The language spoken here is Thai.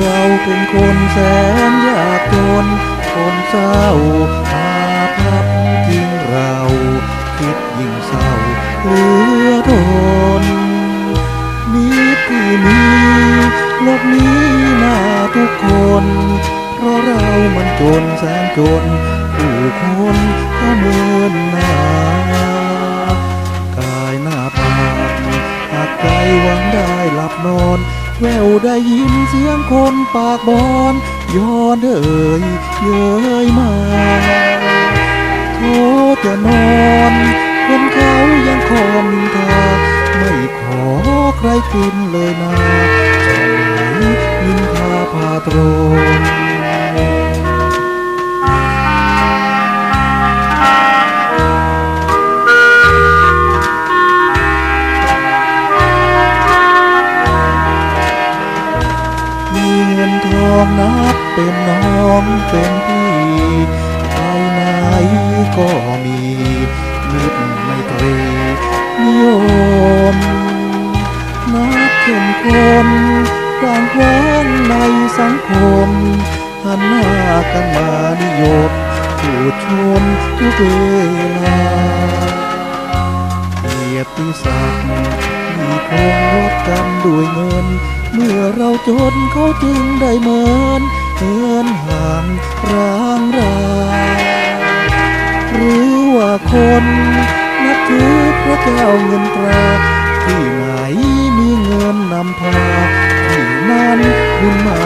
เราเป็นคนแสนยากจน คนเศร้ามาพับทิ้งเรา คิดยิ่งเศร้าเหลือทนมีที่มีลบนี้หนาทุกคน เพราะเรามันจนแสนจนผู้คนก็เมินหน้ากายหน้าผากหากใจหวังได้หลับนอน แววได้ยินเสียงคนปากบอนย้อนเอ่ยเย้ยมาโทษจะนอนคนเขายังคอมทาไม่ขอใครกินเลยนะจะไหนนินทาพาตร ทองนับเป็นน้องเป็นพี่ไปไหนก็มีมิตรไม่ตรีนิยมนับเป็นคนกลางคว้นในสังคมหันหน้ากันมานิยมผู้ชนทุกเวลาเกียรติศักดิ์มีคง กันด้วยเงิน เมื่อเราจนเขาจึงได้เหมินเหินห่างร้างราหรือว่าคนนับถือพระเจ้าเงินตราที่ไหนมีเงินนำพาที่นั้นบุญมา